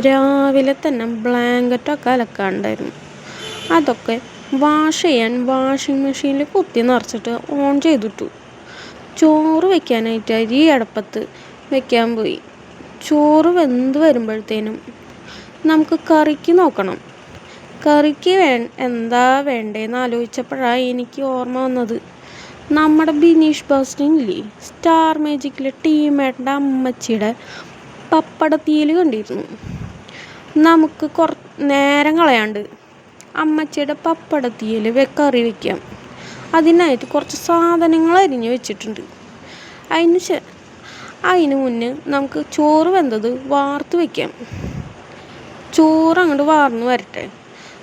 രാവിലെ തന്നെ ബ്ലാങ്കറ്റൊക്കെ അലക്കാണ്ടായിരുന്നു. അതൊക്കെ വാഷ് ചെയ്യാൻ വാഷിംഗ് മെഷീനിൽ കുത്തി നിറച്ചിട്ട് ഓൺ ചെയ്തിട്ടു. ചോറ് വെക്കാനായിട്ട് അരി അടപ്പത്ത് വെക്കാൻ പോയി. ചോറ് വെന്ത് വരുമ്പോഴത്തേനും നമുക്ക് കറിക്ക് നോക്കണം. കറിക്ക് വേ എന്താ വേണ്ടതെന്ന് ആലോചിച്ചപ്പോഴാണ് എനിക്ക് ഓർമ്മ വന്നത്. നമ്മുടെ ബിനീഷ് ബാസ്റ്റിനില്ലേ സ്റ്റാർ മാജിക്കിലെ ടീമേട്ടന്റെ അമ്മച്ചിയുടെ പപ്പടത്തിയിൽ കണ്ടിരുന്നു. നമുക്ക് കുറ നേരം കളയാണ്ട് അമ്മച്ചിയുടെ പപ്പടത്തിയിൽ വെക്കറി കറി വെക്കാം. അതിനായിട്ട് കുറച്ച് സാധനങ്ങൾ അരിഞ്ഞ് വെച്ചിട്ടുണ്ട്. അതിന് ശേ അതിന് മുന്നേ നമുക്ക് ചോറ് വെന്തത് വാർത്ത് വയ്ക്കാം ചോറ് അങ്ങോട്ട് വാർന്ന് വരട്ടെ.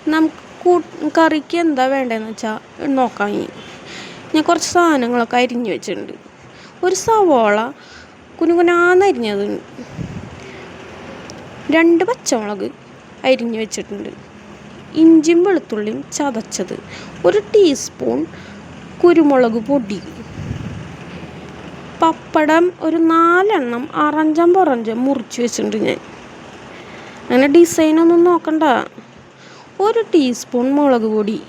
നമുക്ക് കൂ കറിക്ക് എന്താ വേണ്ടതെന്ന് വെച്ചാൽ നോക്കാം ഇനി. ഞാൻ കുറച്ച് സാധനങ്ങളൊക്കെ അരിഞ്ഞ് വെച്ചിട്ടുണ്ട്. ഒരു സവോള കുനുകുനാന്ന് അരിഞ്ഞതുണ്ട്. രണ്ട് പച്ചമുളക് അരിഞ്ഞ് വെച്ചിട്ടുണ്ട്. ഇഞ്ചിയും വെളുത്തുള്ളിയും ചതച്ചത് ഒരു ടീസ്പൂൺ കുരുമുളക് പൊടി. പപ്പടം ഒരു നാലെണ്ണം അറഞ്ചം പുറഞ്ചം മുറിച്ച് വെച്ചിട്ടുണ്ട് ഞാൻ. അങ്ങനെ ഡിസൈനൊന്നും നോക്കണ്ട. ഒരു ടീസ്പൂൺ മുളക് പൊടി.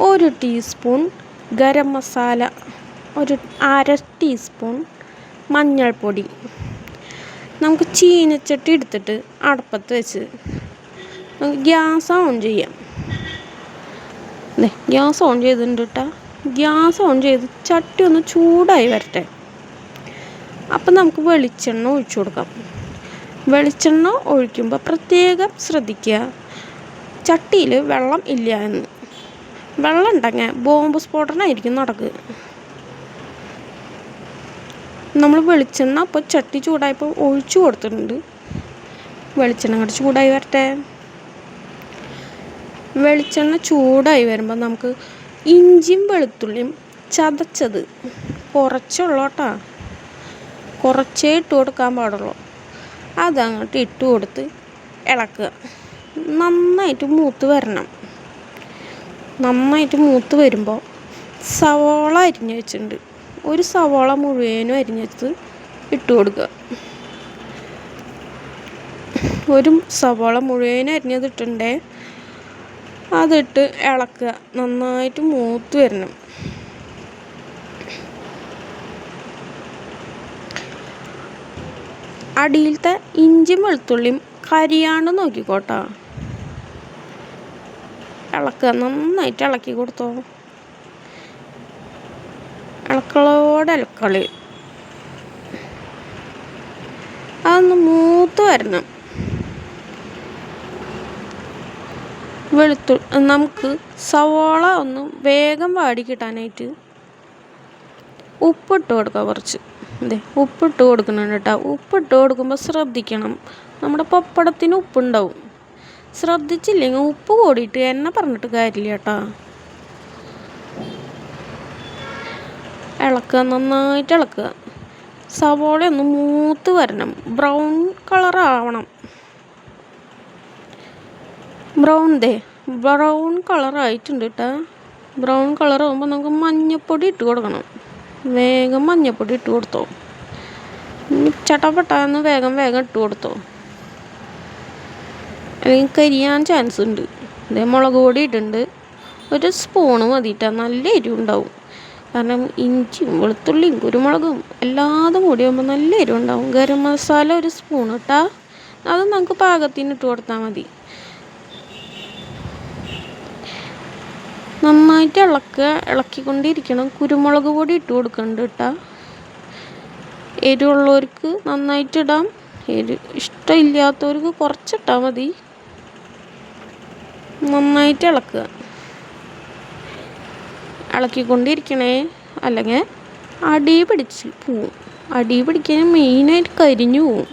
ഒരു ടീസ്പൂൺ ഗരം മസാല. ഒരു അര ടീസ്പൂൺ മഞ്ഞൾപ്പൊടി. നമുക്ക് ചീനച്ചട്ടി എടുത്തിട്ട് അടപ്പത്ത് വെച്ച് നമുക്ക് ഗ്യാസ് ഓൺ ചെയ്യാം. അതെ ഗ്യാസ് ഓൺ ചെയ്തിട്ടുണ്ട് കേട്ടോ ഗ്യാസ് ഓൺ ചെയ്ത് ചട്ടി ഒന്ന് ചൂടായി വരട്ടെ. അപ്പം നമുക്ക് വെളിച്ചെണ്ണ ഒഴിച്ചു കൊടുക്കാം. വെളിച്ചെണ്ണ ഒഴിക്കുമ്പോൾ പ്രത്യേകം ശ്രദ്ധിക്കുക. ചട്ടിയിൽ വെള്ളം ഇല്ല എന്ന്. വെള്ളം ഉണ്ടെങ്കിൽ ബോംബ് സ്ഫോടനമായിരിക്കും നടക്കുക. നമ്മൾ വെളിച്ചെണ്ണ അപ്പോൾ ചട്ടി ചൂടായപ്പോൾ ഒഴിച്ചു കൊടുത്തിട്ടുണ്ട്. വെളിച്ചെണ്ണ അങ്ങോട്ട് ചൂടായി വരട്ടെ. വെളിച്ചെണ്ണ ചൂടായി വരുമ്പോൾ നമുക്ക് ഇഞ്ചിയും വെളുത്തുള്ളിയും ചതച്ചത് കുറച്ചുള്ളൂ കേട്ടോ. കുറച്ചേ ഇട്ട് കൊടുക്കാൻ പാടുള്ളൂ. അതങ്ങോട്ട് ഇട്ട് കൊടുത്ത് ഇളക്കുക. നന്നായിട്ട് മൂത്ത് വരണം. നന്നായിട്ട് മൂത്ത് വരുമ്പോൾ സവോള അരിഞ്ഞ് വെച്ചിട്ടുണ്ട്. ഒരു സവാള മുഴുവനും അരിഞ്ഞെടുത്ത് ഇട്ട് കൊടുക്കുക. ഒരു സവാള മുഴുവനും അരിഞ്ഞതിട്ടുണ്ടേ അതിട്ട് ഇളക്കുക. നന്നായിട്ട് മൂത്ത് വരണം. അടിയിലത്തെ ഇഞ്ചിയും വെളുത്തുള്ളിയും കരിയാണ്ട് നോക്കിക്കോട്ടോ. ഇളക്കുക. നന്നായിട്ട് ഇളക്കി കൊടുത്തോ ഇളക്കളോടെ ഇളക്കളി അതൊന്ന് മൂത്ത് വരണം. വെളുത്തു നമുക്ക് സവോള ഒന്ന് വേഗം വാടി കിട്ടാനായിട്ട് ഉപ്പിട്ട് കൊടുക്കുക കുറച്ച്. അതെ ഉപ്പിട്ട് കൊടുക്കുന്നുണ്ട് കേട്ടോ. ഉപ്പിട്ട് കൊടുക്കുമ്പോൾ ശ്രദ്ധിക്കണം. നമ്മുടെ പപ്പടത്തിന് ഉപ്പുണ്ടാവും. ശ്രദ്ധിച്ചില്ലെങ്കിൽ ഉപ്പ് കൂടിയിട്ട് എന്നെ പറഞ്ഞിട്ട് കാര്യമില്ല കേട്ടോ. ഇളക്കുക നന്നായിട്ട് ഇളക്കുക. സവോള ഒന്ന് മൂത്ത് വരണം. ബ്രൗൺ കളർ ആവണം. ബ്രൗൺ ദേ ബ്രൗൺ കളറായിട്ടുണ്ട് കേട്ടോ ബ്രൗൺ കളർ ആകുമ്പോൾ നമുക്ക് മഞ്ഞപ്പൊടി ഇട്ട് കൊടുക്കണം. വേഗം മഞ്ഞപ്പൊടി ഇട്ട് കൊടുത്തോ. ചട്ടപ്പെട്ടാന്ന് വേഗം വേഗം ഇട്ട് കൊടുത്തോ. അല്ലെങ്കിൽ കരിയാൻ ചാൻസ് ഉണ്ട്. ഇതേ മുളക് പൊടി ഇട്ടുണ്ട് ഒരു സ്പൂണ് മതിയിട്ടാൽ നല്ല എരിവുണ്ടാവും. കാരണം ഇഞ്ചിയും വെളുത്തുള്ളിയും കുരുമുളകും എല്ലാതും കൂടി ആകുമ്പോൾ നല്ല എരിവുണ്ടാവും. ഗരം മസാല ഒരു സ്പൂൺ ഇട്ടാ അത് നമുക്ക് പാകത്തിന് ഇട്ട് കൊടുത്താൽ മതി. നന്നായിട്ട് ഇളക്കുക ഇളക്കിക്കൊണ്ടിരിക്കണം. കുരുമുളക് പൊടി ഇട്ട് കൊടുക്കണ്ട കേട്ടോ. എരിവുള്ളവർക്ക് നന്നായിട്ട് ഇടാം. എരി ഇഷ്ടമില്ലാത്തവർക്ക് കുറച്ചിട്ടാൽ മതി. നന്നായിട്ട് ഇളക്കുക. ഇളക്കിക്കൊണ്ടിരിക്കണേ അല്ലെങ്കിൽ അടി പിടിച്ച് പോവും. അടി പിടിക്കാൻ മെയിനായിട്ട് കരിഞ്ഞു പോവും.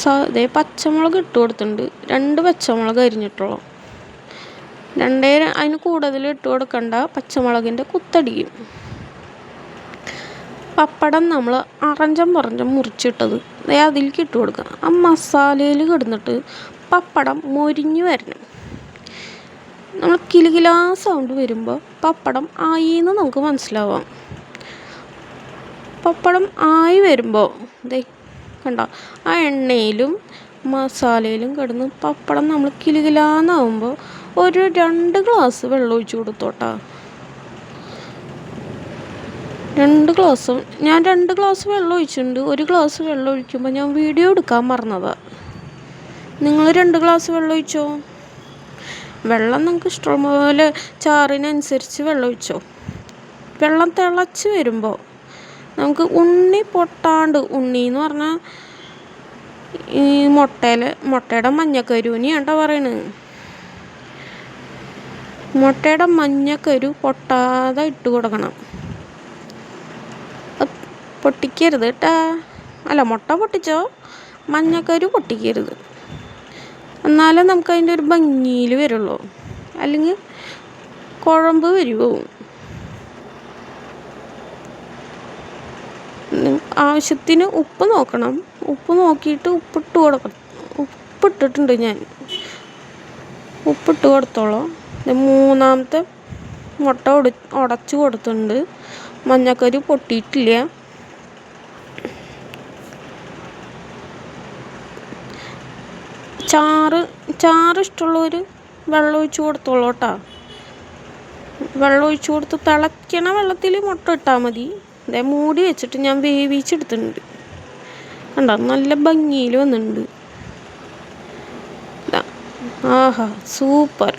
സോ ഇതേ പച്ചമുളക് ഇട്ട് കൊടുത്തിട്ടുണ്ട്. രണ്ട് പച്ചമുളക് അരിഞ്ഞിട്ടുള്ളൂ രണ്ടേ അതിന് കൂടുതൽ ഇട്ട് കൊടുക്കണ്ട. പച്ചമുളകിന്റെ കുത്തടിക്കും പപ്പടം നമ്മൾ അറഞ്ചം പറഞ്ചം മുറിച്ചിട്ടത്. അതിലേക്ക് ഇട്ട് കൊടുക്കുക. ആ മസാലയിൽ കിടന്നിട്ട് പപ്പടം മൊരിഞ്ഞു വരണം. നമ്മൾ കിലുകിലാ സൗണ്ട് വരുമ്പോൾ പപ്പടം ആയിന്ന് നമുക്ക് മനസ്സിലാവാം. പപ്പടം ആയി വരുമ്പോൾ ദേ കണ്ടോ? ആ എണ്ണയിലും മസാലയിലും കിടന്ന് പപ്പടം നമ്മൾ കിലുകിലാന്നാവുമ്പോൾ ഒരു രണ്ട് ഗ്ലാസ് വെള്ളം ഒഴിച്ചു കൊടുത്തോട്ടാ. രണ്ട് ഗ്ലാസ് ഞാൻ രണ്ട് ഗ്ലാസ് വെള്ളം ഒഴിച്ചിട്ടുണ്ട്. ഒരു ഗ്ലാസ് വെള്ളം ഒഴിക്കുമ്പോൾ ഞാൻ വീഡിയോ എടുക്കാൻ മറന്നതാണ് നിങ്ങൾ രണ്ട് ഗ്ലാസ് വെള്ളം ഒഴിച്ചോ? വെള്ളം നിങ്ങൾക്ക് ഇഷ്ടംപോലെ ചാറിനനുസരിച്ച് വെള്ളം ഒഴിച്ചോ. വെള്ളം തിളച്ച് വരുമ്പോൾ നമുക്ക് ഉണ്ണി പൊട്ടാണ്ട് ഉണ്ണി എന്ന് പറഞ്ഞാൽ ഈ മുട്ടയിൽ മുട്ടയുടെ മഞ്ഞക്കരുവിനെയാണ്ട പറയണത് മുട്ടയുടെ മഞ്ഞക്കരു പൊട്ടാതെ ഇട്ട് കൊടുക്കണം. പൊട്ടിക്കരുത് കേട്ടാ. അല്ല മുട്ട പൊട്ടിച്ചോ? മഞ്ഞക്കരു പൊട്ടിക്കരുത്. എന്നാലേ നമുക്ക് അതിന്റെ ഒരു ഭംഗിയിൽ വരുള്ളൂ. അല്ലെങ്കിൽ കുഴമ്പ് വരുമോ ആവശ്യത്തിന് ഉപ്പ് നോക്കണം. ഉപ്പ് നോക്കിയിട്ട് ഉപ്പിട്ട് കൊടുക്കണം ഉപ്പിട്ടിട്ടുണ്ട് ഞാൻ. ഉപ്പിട്ട് കൊടുത്തോളാം. മൂന്നാമത്തെ മുട്ട ഉടച്ച് കൊടുത്തിട്ടുണ്ട്. മഞ്ഞക്കരി പൊട്ടിയിട്ടില്ല. ചാറ് ചാറ് ഇഷ്ടമുള്ളവർ വെള്ളം ഒഴിച്ച് കൊടുത്തോളൂ കേട്ടോ വെള്ളം ഒഴിച്ച് കൊടുത്ത് തിളയ്ക്കണ വെള്ളത്തിൽ മുട്ട ഇട്ടാൽ മതി. ഇതേ മൂടി വെച്ചിട്ട് ഞാൻ വേവിച്ചെടുത്തിട്ടുണ്ട്. കണ്ടോ? നല്ല ഭംഗിയിൽ വന്നിട്ടുണ്ട്. ആഹാ സൂപ്പർ.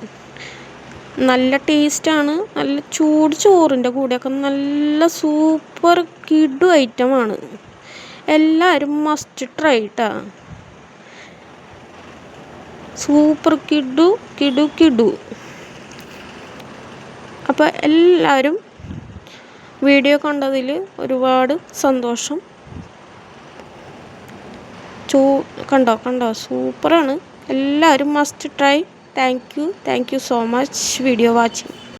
നല്ല ടേസ്റ്റാണ്. നല്ല ചൂട് ചോറിന്റെ കൂടെയൊക്കെ നല്ല സൂപ്പർ കിഡു ഐറ്റമാണ്. എല്ലാവരും മസ്റ്റ് ട്രൈ ട്ടാ. സൂപ്പർ കിഡു കിഡു കിഡു അപ്പോൾ എല്ലാവരും വീഡിയോ കണ്ടതിൽ ഒരുപാട് സന്തോഷം. ചൂ കണ്ടോ കണ്ടോ? സൂപ്പറാണ്. എല്ലാവരും must try thank you thank you so much video watching